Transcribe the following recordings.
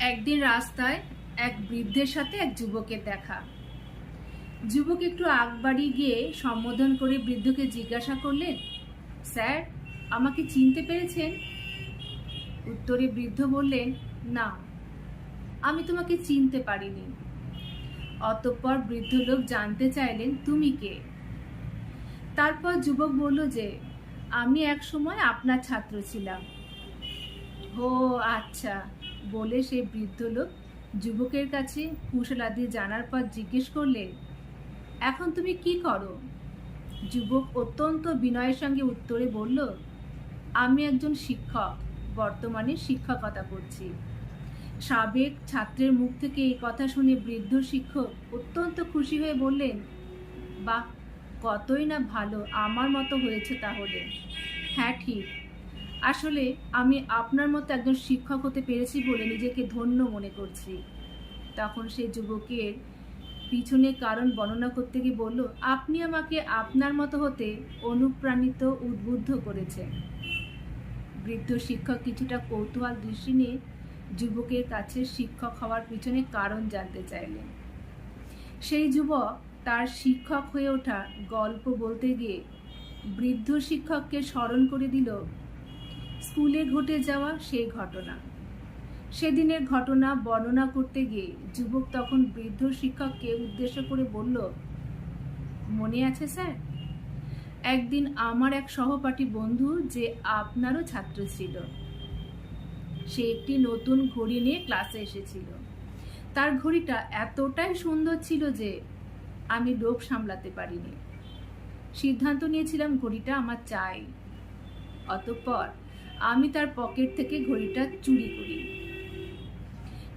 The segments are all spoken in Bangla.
একদিন রাস্তায় এক বৃদ্ধের সাথে এক যুবকের দেখা। যুবক একটু আগ বাড়িয়ে গিয়ে সম্বোধন করে বৃদ্ধকে জিজ্ঞাসা করলেন, স্যার, আমাকে চিনতে পেরেছেন? উত্তরে বৃদ্ধ বললেন, না, আমি তোমাকে চিনতে পারিনি। অতঃপর বৃদ্ধ লোক জানতে চাইলেন, তুমি কে? তারপর যুবক বলল যে, আমি এক সময় আপনার ছাত্র ছিলাম। ও আচ্ছা। বলে সেই বৃদ্ধ লোক যুবকের কাছে কুশলাদি জানার পর জিজ্ঞেস করলেন এখন তুমি কি করো? যুবক অত্যন্ত বিনয়ের সঙ্গে উত্তরে বলল, আমি একজন শিক্ষক, বর্তমানে শিক্ষকতা করছি। সাবেক ছাত্রের মুখ থেকে এই কথা শুনে বৃদ্ধ শিক্ষক অত্যন্ত খুশি হয়ে বললেন, বাহ, কতই না ভালো, আমার মতো হয়েছে তাহলে। হ্যাঁ ঠিক আসলে আমি আপনার মতো একজন শিক্ষক হতে পেরেছি বলে নিজেকে ধন্য মনে করছি। তখন সেই যুবকের পিছনে কারণ বর্ণনা করতে গিয়ে বলল, আপনি আমাকে আপনার মতো হতে অনুপ্রাণিত, উদ্বুদ্ধ করেছেন। বৃদ্ধ শিক্ষক কিছুটা কৌতূহল দৃষ্টি নিয়ে যুবকের কাছে শিক্ষক হওয়ার পিছনে কারণ জানতে চাইলেন। সেই যুবক তার শিক্ষক হয়ে ওঠা গল্প বলতে গিয়ে বৃদ্ধ শিক্ষককে স্মরণ করে দিল স্কুলে ঘটে যাওয়া সেই ঘটনা। সেদিনের ঘটনা বর্ণনা করতে গিয়ে যুবক তখন বৃদ্ধ শিক্ষককে উদ্দেশ্য করে বলল, মনে আছে স্যার? একদিন আমার এক সহপাঠী বন্ধু যে আপনারও ছাত্র ছিল, সে একটি নতুন ঘড়ি নিয়ে ক্লাসে এসেছিল। তার ঘড়িটা এতটাই সুন্দর ছিল যে আমি লোভ সামলাতে পারিনি। সিদ্ধান্ত নিয়েছিলাম ঘড়িটা আমার চাই। অতঃপর আমি তার পকেট থেকে ঘড়িটা চুরি করি।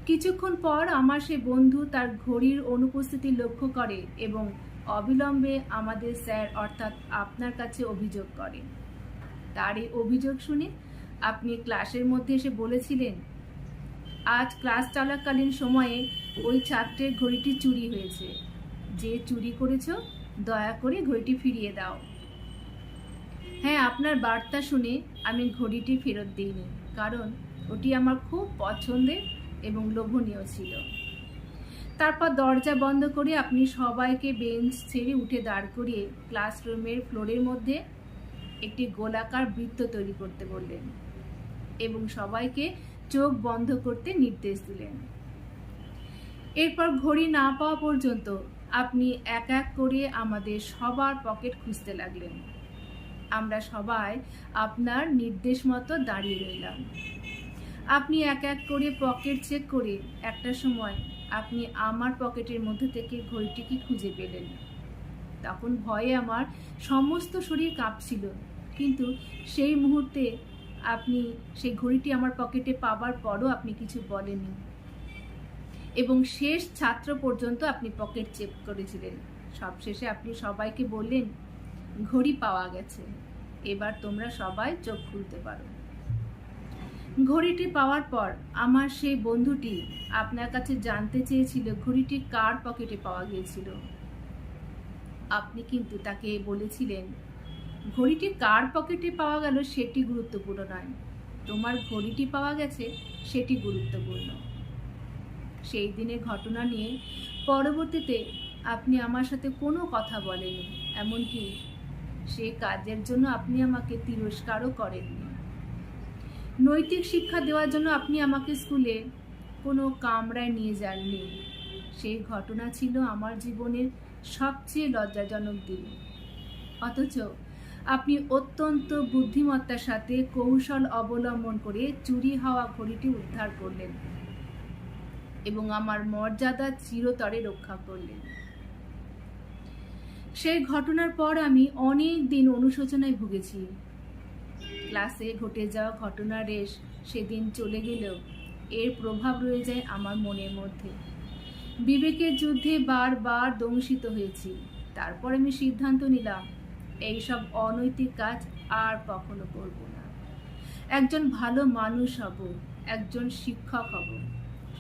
কিছুক্ষণ পর আমার সে বন্ধু তার ঘড়ির অনুপস্থিতি লক্ষ্য করে এবং অবিলম্বে আমাদের স্যার অর্থাৎ আপনার কাছে অভিযোগ করে। তার এই অভিযোগ শুনে আপনি ক্লাসের মধ্যে এসে বলেছিলেন, আজ ক্লাস চলাকালীন সময়ে ওই ছাত্রের ঘড়িটি চুরি হয়েছে। যে চুরি করেছ, দয়া করে ঘড়িটি ফিরিয়ে দাও। হ্যাঁ আপনার বার্তা শুনে আমি ঘড়িটি ফেরত দিইনি, কারণ ওটি আমার খুব পছন্দের এবং লোভনীয় ছিল। তারপর দরজা বন্ধ করে আপনি সবাইকে বেঞ্চ ছেড়ে উঠে দাঁড় করিয়ে ক্লাসরুমের ফ্লোরের মধ্যে একটি গোলাকার বৃত্ত তৈরি করতে বললেন এবং সবাইকে চোখ বন্ধ করতে নির্দেশ দিলেন। এরপর ঘড়ি না পাওয়া পর্যন্ত আপনি এক এক করে আমাদের সবার পকেট খুঁজতে লাগলেন। আমরা সবাই আপনার নির্দেশ মতো দাঁড়িয়ে রইলাম। আপনি এক এক করে পকেট চেক করে একটা সময় আপনি আমার পকেটের মধ্যে থেকে ঘড়িটিকে খুঁজে পেলেন। তখন ভয়ে আমার সমস্ত শরীর কাঁপছিল, কিন্তু সেই মুহূর্তে আপনি সেই ঘড়িটি আমার পকেটে পাবার পরও আপনি কিছু বলেননি এবং শেষ ছাত্র পর্যন্ত আপনি পকেট চেক করেছিলেন। সবশেষে আপনি সবাইকে বললেন ঘড়ি পাওয়া গেছে। এবার তোমরা সবাই চোখ খুলতে পারো। ঘড়িটি পাওয়ার পর আমার সেই বন্ধুটি আপনার কাছে জানতে চেয়েছিল ঘড়িটি কার পকেটে পাওয়া গিয়েছিল। আপনি কিন্তু তাকে বলেছিলেন, ঘড়িটি কার পকেটে পাওয়া গেল সেটি গুরুত্বপূর্ণ নয়। তোমার ঘড়িটি পাওয়া গেছে সেটি গুরুত্বপূর্ণ। সেই দিনের ঘটনা নিয়ে পরবর্তীতে আপনি আমার সাথে কোনো কথা বলেননি, এমনকি সে কাজের জন্য আপনি আমাকে তিরস্কারও করেননি। নৈতিক শিক্ষা দেওয়ার জন্য আপনি আমাকে স্কুলে কোনো কামরায় নিয়ে যাননি। সেই ঘটনা ছিল আমার জীবনের সবচেয়ে লজ্জাজনক দিন। অথচ আপনি অত্যন্ত বুদ্ধিমত্তার সাথে কৌশল অবলম্বন করে চুরি হওয়া ঘড়িটি উদ্ধার করলেন এবং আমার মর্যাদা চিরতরে রক্ষা করলেন। সেই ঘটনার পর আমি অনেক দিন অনুশোচনায় ভুগেছি। ক্লাসে ঘটে যাওয়া ঘটনার রেশ সেদিন চলে গেলেও এর প্রভাব রয়ে যায় আমার মনের মধ্যে। বিবেকের যুদ্ধে বারবার দংশিত হয়েছি। তারপর আমি সিদ্ধান্ত নিলাম, এইসব অনৈতিক কাজ আর কখনো করব না। একজন ভালো মানুষ হব, একজন শিক্ষক হব।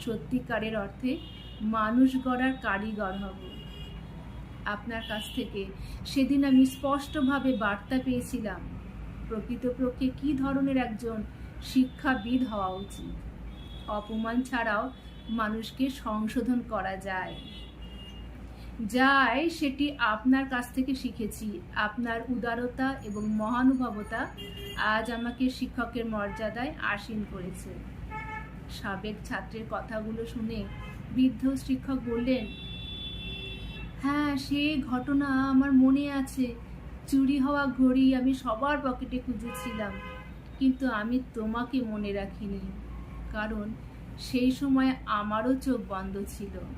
সত্যিকারের অর্থে মানুষ গড়ার কারিগর হব। আপনার কাছ থেকে। সেদিন আমি স্পষ্টভাবে বার্তা পেয়েছিলাম, প্রকৃতপক্ষে কী ধরনের একজন শিক্ষাবিদ হওয়া উচিত? অপমান ছাড়াও মানুষকে সংশোধন করা যায়। যাই, সেটি আপনার কাছ থেকে শিখেছি। আপনার উদারতা এবং মহানুভবতা আজ আমাকে শিক্ষকের মর্যাদায় আসীন করেছে। সাবেক ছাত্রের কথাগুলো শুনে বৃদ্ধ শিক্ষক বললেন হ্যাঁ সেই ঘটনা আমার মনে আছে। চুরি হওয়া ঘড়ি আমি সবার পকেটে খুঁজেছিলাম, কিন্তু আমি তোমাকে মনে রাখিনি, কারণ সেই সময় আমারও চোখ বন্ধ ছিল।